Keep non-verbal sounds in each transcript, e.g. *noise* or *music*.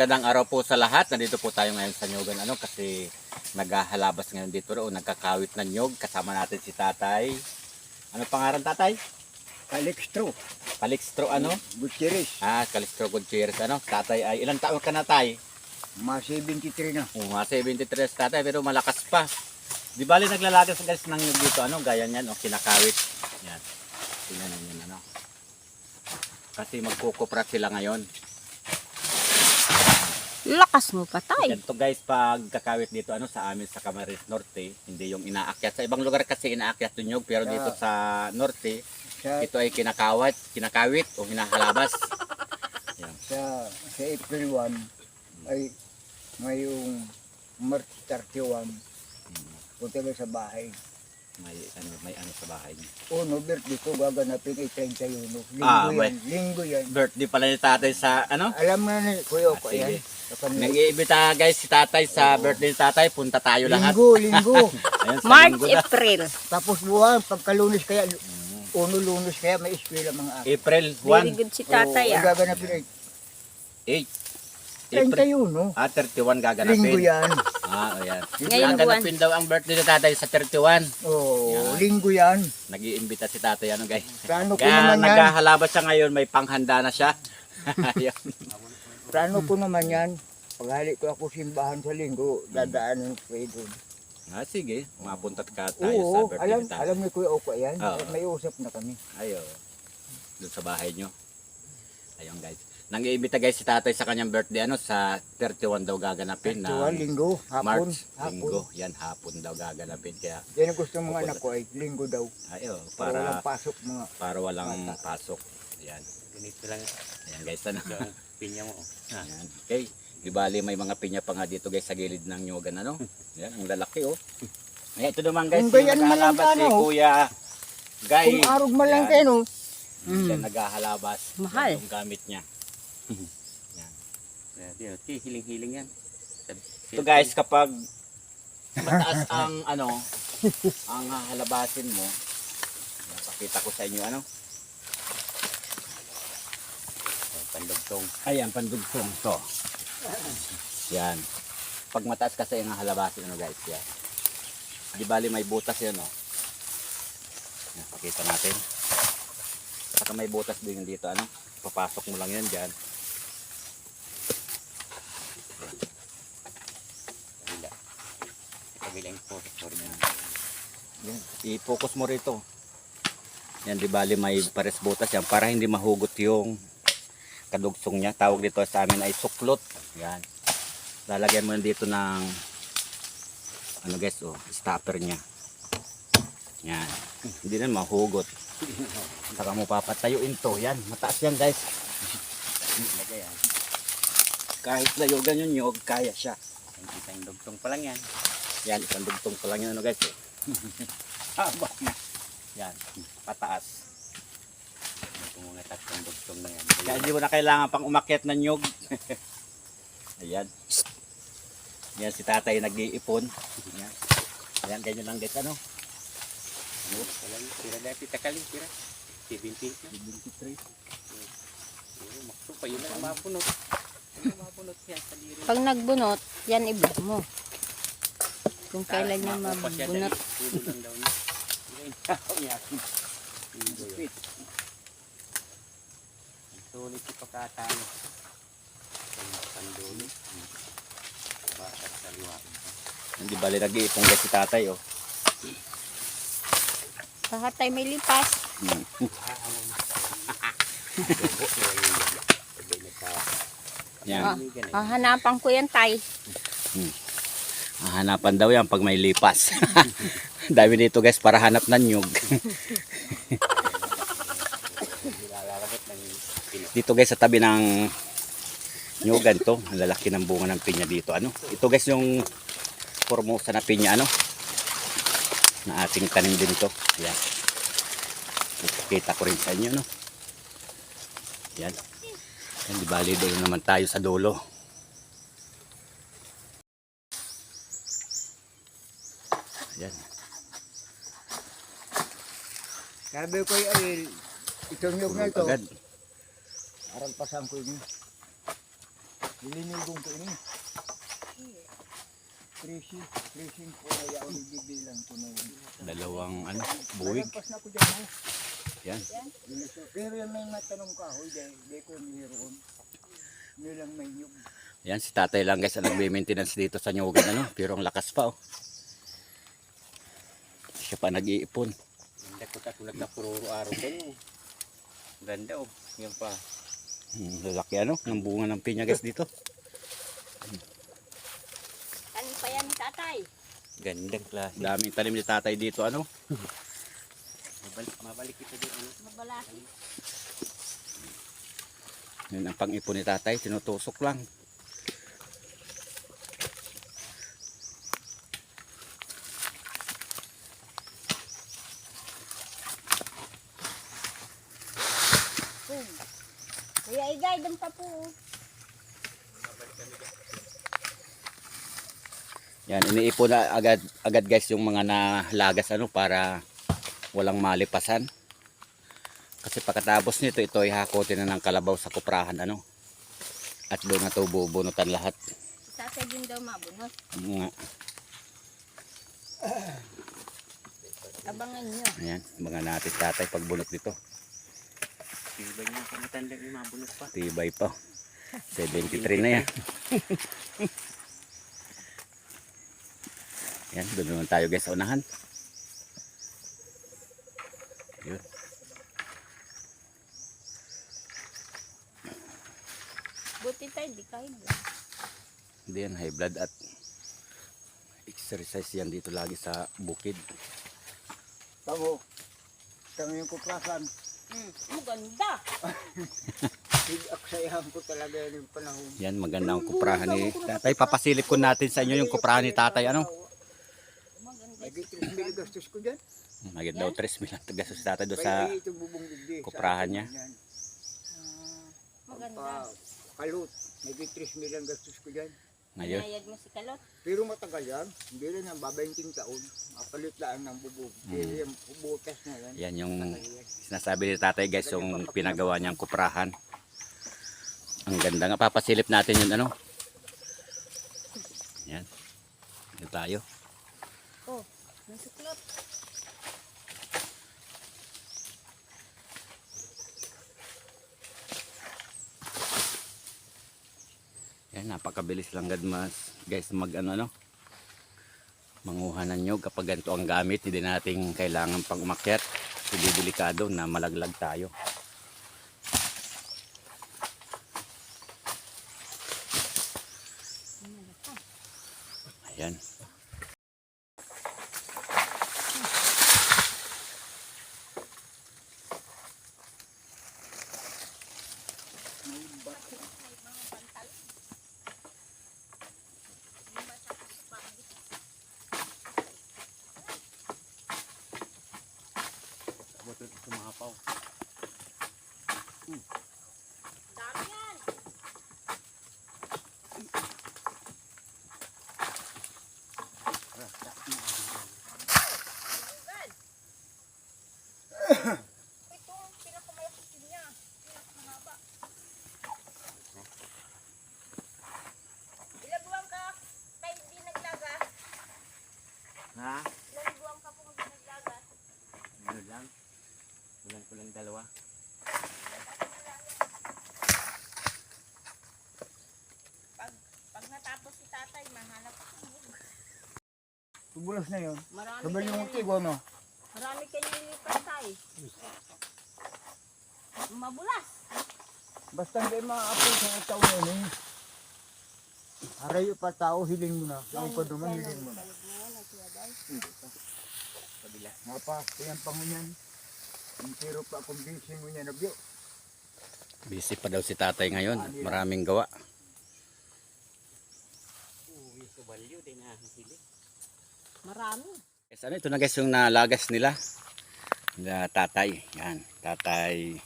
magandang araw po sa lahat. Nandito po tayo ngayon sa Nyogan ano kasi naghahalabas ngayon dito o nagkakawit ng nyog. Kasama natin si Tatay. Ano pangalan Tatay? Calixto, Calixtro ano? Gutierrez, Ah, Calixtro Gutierrez ano? Tatay ay ilang taon ka na tay? mga 73 na. Oh, mga 73 tatay pero malakas pa. Di bali naglalagas guys ng nyog dito ano? Gaya niyan o kinakawit. Yan. Tingnan niyo ano. Kasi magkukuprat sila ngayon. Lakas mo patay. Ganito guys, pag kakawit dito ano sa amin sa Camarines Norte, hindi yung inaakyat. Sa ibang lugar kasi inaakyat yung nyog, pero dito sa Norte, Sa, ito ay kinakawat, kinakawit o hinahalabas. *laughs* Yan. sa, sa April 1 ay ngayong March 31 punta ka sa bahay. May ano, may ano sa bahay niya. Uno, birthday ko gaganapin ay 31. Linggo Ah, yan, may- linggo yan. Birthday pala ni tatay sa ano? Alam mo na ni Kuya ko Ah, sige. yan. Nag-iibita guys si tatay sa birthday ni tatay, punta tayo lahat. Linggo, linggo. *laughs* Ayun, sa March, linggo na. April. Tapos buwan, pagkalunes kaya, uno lunes kaya may eskwela mga akin. April Very 1, good si tatay Oo, ah. gaganapin ay 8. April. 31. Ah, 31 gaganapin. Linggo yan. Ah, ayan. Ngayong Gaganapin daw ang birthday ni tatay sa 31. Oo, Yan. linggo yan. Nag-iimbita si tatay ano guys. Plano ko Kaya naman yan. naghahalabas siya ngayon, may panghanda na siya. *laughs* Ayun. Plano ko naman yan. Paghali ko ako simbahan sa linggo, dadaanan ko kayo doon. ah, sige, mapunta ka tayo sa Oo, birthday alam, ni tatay. alam ni Kuya Oko yan. Oo. May usap na kami. Ayo. Doon sa bahay nyo. Ayun guys. Nang-iimbita guys si tatay sa kanyang birthday ano sa 31 daw gaganapin na linggo, hapon, March, hapon. linggo. Yan hapon daw gaganapin kaya Yan ang gusto ng mga Pupunta. anak ko ay linggo daw. ayo Para walang para pasok mga. para walang pasok. Ayan. Ganito lang Ayan guys ano. yung pinya mo. *laughs* Ah, Ayan. Okay. Di bali may mga pinya pa nga dito guys sa gilid ng nyogan ano. Yan, ang lalaki oh. Ayan, ito naman guys, Kung yung ganyan man lang naghahalabas si oh. Kuya Guy. Kung arog man lang Yan. kayo, no? Siya Mm. naghahalabas. Mahal. Yan Yung gamit niya. Grabe, okay, hiling-hiling yan. Ito guys, kapag mataas *laughs* ang ano, ang halabasin mo, yan, pakita ko sa inyo ano. Pandugtong. Ayan, pandugtong to. Yan. Pag mataas kasi ang halabasin ano guys, yan. Di bali may butas yan oh. Yan, pakita natin. Saka may butas din dito ano. Papasok mo lang yan dyan. Kabila. Sorry na. Yan. I-focus mo rito. Yan, di bali may pares butas yan para hindi mahugot yung kadugsong niya. Tawag dito sa amin ay suklot. Yan. Lalagyan mo dito ng ano guys, oh, stopper niya. Yan. Hindi na mahugot. Saka mo papatayuin to. Yan, mataas yan guys. Kahit layugan yung nyog, kaya siya. Ang isang dugtong pa lang yan. Yan, isang dugtong pa lang yan ano guys. *laughs* Haba na. Yan, pataas. Ito mga tatlong dugtong na yan. Kaya hindi mo na kailangan pang umakyat ng nyog. *laughs* Ayan. Yan si tatay nag-iipon. Ayan. Ayan, ganyan lang guys. Ano? Ano? Yun. Tira dati takali. Tira. 70 na. 23. Oo, Makso pa yun lang mapunot. Ano mapunot yan sa diri? Pag nagbunot, yan iba mo. Kung kailan niya yan. Yan. Yan. Ang Sulit si pagkatalo. Pandulo. Bakit sa liwa. Hindi bali nag-iipon guys si tatay. Oh. Kahatay may lipas. Hmm. Yan. *laughs* Ah, hahanapan ko yan tay. Hahanapan daw yan pag may lipas. *laughs* Dami dito guys para hanap ng pino. *laughs* dito guys sa tabi ng nyugan to. Ang lalaki ng bunga ng pinya dito. Ano? Ito guys yung formosa na pinya ano. Na ating tanim din to. Yan. Ipakita ko rin sa inyo no. Yan. Yan di bali doon naman tayo sa dulo. Yan. Sabi ko ay, itong nyug na ito, Agad. arang pasan ko yun. Lilinigong ko ini. Tracing, tracing po na yaon ibibilang ko na yun. Dalawang ano, buwig. Nalampas na ko dyan ho. Yan. Pero yan may natanong ka ho, di, ko niroon. Nilang may nyug. Yan, si tatay lang guys ang nagbe-maintenance dito sa Nyugan ano. Pero ang lakas pa oh. Siya pa nag-iipon. Hindi ko ta tulad na pururo araw ko. no. Ganda oh. Yan pa. Hmm, lalaki ano, ng bunga ng pinya guys dito. Ano pa yan ni tatay? Gandang klase. Daming tanim ni tatay dito ano. Mabalik, mabalik kita doon. Ano? Mabalaki. Yun ang pang-ipon ni tatay, tinutusok lang. Kuya Igay, doon pa po. Yan, iniipon na agad, agad guys yung mga nalagas ano para walang malipasan. Kasi pagkatapos nito, ito ay hakotin na ng kalabaw sa kuprahan ano. At doon na ito bubunutan lahat. Si tatay din daw mabunot. Nga, Abangan nyo. ayan, mga natin tatay pagbunot dito. Tibay niya. Matanda yung mabunot pa. Tibay pa. 73 na yan. *laughs* yan, doon naman tayo guys sa unahan. Yun. Buti tayo, di kahit. Hindi yan, high blood at exercise yan dito lagi sa bukid. Tamo. Tamo yung kuplasan. Hmm, maganda. Aksayahan ko talaga yan yung panahon. Yan, maganda ang kuprahan ni tatay. Papasilip ko natin sa inyo yung kuprahan ni tatay. Ano? Maganda. Lagi 3 mil gastos ko dyan. Magit daw 3 mil ang si tatay doon sa... Kuprahan niya. Ah, maganda. Kalut. Lagi 3 mil ang gastos ko dyan. Ngayon. Inayad mo si Kalot. Pero matagal yan. Hindi rin ang babainting taon. Mapalit lang ng bubong. Pero yung butas na yan. Yan yung sinasabi ni tatay guys, yung pinagawa niyang kuprahan. Ang ganda nga. Papasilip natin yun ano. Yan. Ito tayo. Oh, may Yan, napakabilis lang gad mas guys mag ano no. Manguha ng nyog kapag ganito ang gamit, hindi nating kailangan pang umakyat. Hindi delikado na malaglag tayo. Ayan. Buto ito sumahapaw. Dami yan. Ito, pinakamalaki niya. Pinakamahaba. Ilang buwan ka tayo hindi naglaga? Ha? Ilang buwan ka po hindi naglaga? Ano lang? Ulan ko lang dalawa. Pag, pag natapos si tatay, mahanap ako. Tubulas na yun. Marami Sabay yung tigo, no? Marami kanyang lipat tayo. Mabulas. Basta hindi maaapos sa taon na yun. eh. Aray pa tao, hiling mo na. Ang pa naman, hiling mo na. Kabila. Nga pa, yan pa mo yan. Ang tiro pa kung busy mo niya na biyo. Busy pa daw si tatay ngayon. Maraming gawa. Uy, subalyo din na. Hili. Marami. Guys, ano ito na guys yung nalagas nila. Na tatay. Yan. Tatay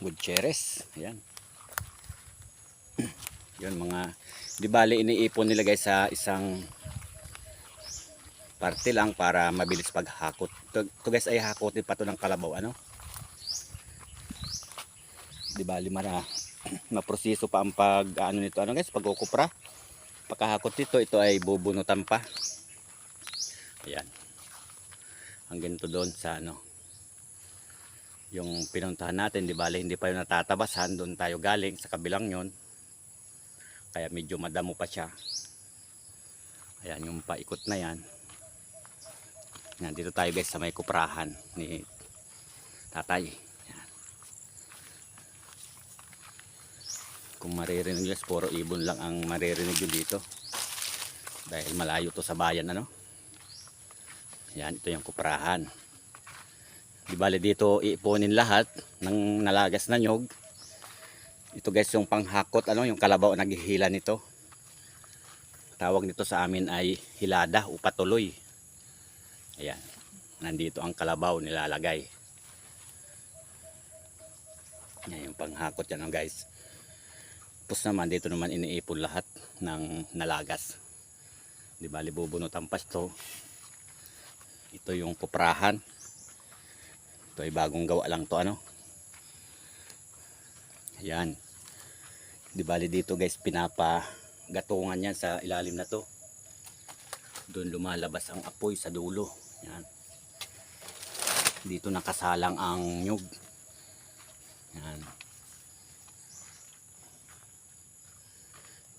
Gutierrez. Yan. *clears throat* Yun mga di bali iniipon nila guys sa isang parte lang para mabilis paghakot. Ito, ito guys ay hakotin pa to ng kalabaw ano. Di bali mara *clears throat* maproseso pa ang pag ano nito ano guys pagkukupra pagkahakot nito ito ay bubunutan pa ayan. Hanggang to doon sa ano yung pinuntahan natin di bale hindi pa yung natatabasan doon tayo galing sa kabilang yon kaya medyo madamo pa siya. Ayan yung paikot na yan. Yan dito tayo guys sa may kuprahan ni tatay. Yan. kung maririnig guys puro ibon lang ang maririnig nyo dito. Dahil malayo to sa bayan ano yan ito yung kuprahan di bale dito iipunin lahat ng nalagas na nyog. Ito guys yung panghakot ano yung kalabaw naghihila nito. Tawag nito sa amin ay hilada o patuloy. Ayan nandito ang kalabaw nilalagay. Yan yung panghakot yan guys. Tapos naman dito naman iniipon lahat ng nalagas. Di bali bubunutan pa ito ito yung kuprahan. Ito ay bagong gawa lang to ano? Yan. Di bali dito guys pinapa gatungan yan sa ilalim na to. Doon lumalabas ang apoy sa dulo. Yan. Dito nakasalang ang nyug. Yan.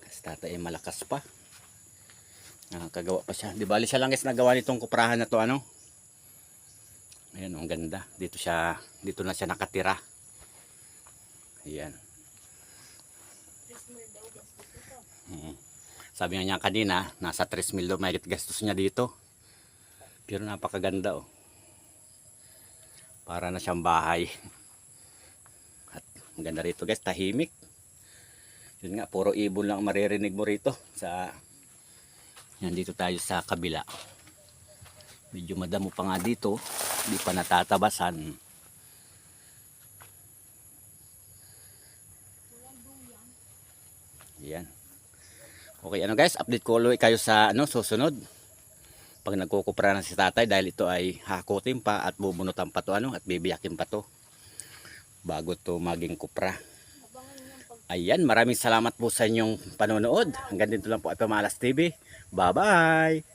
Kasi tatay ay malakas pa nakakagawa pa siya di bali siya lang guys nagawa nitong kuprahan na to ano ayan ang ganda dito siya dito na siya nakatira ayan Mm. Sabi nga niya kanina, nasa 3 mil daw may gastos niya dito. Pero napakaganda oh. Para na siyang bahay. At ang ganda rito guys, tahimik. Yun nga, puro ibon lang ang maririnig mo rito sa yan dito tayo sa kabila. Medyo madamo pa nga dito, hindi pa natatabasan. Yan. Okay, ano guys, update ko ulit kayo sa ano susunod. Pag nagkukupra na si tatay dahil ito ay hakutin pa at bubunutan pa to ano at bibiyakin pa to bago to maging kupra. Ayan, maraming salamat po sa inyong panonood. Hanggang dito lang po ay Pamalas TV. Bye-bye!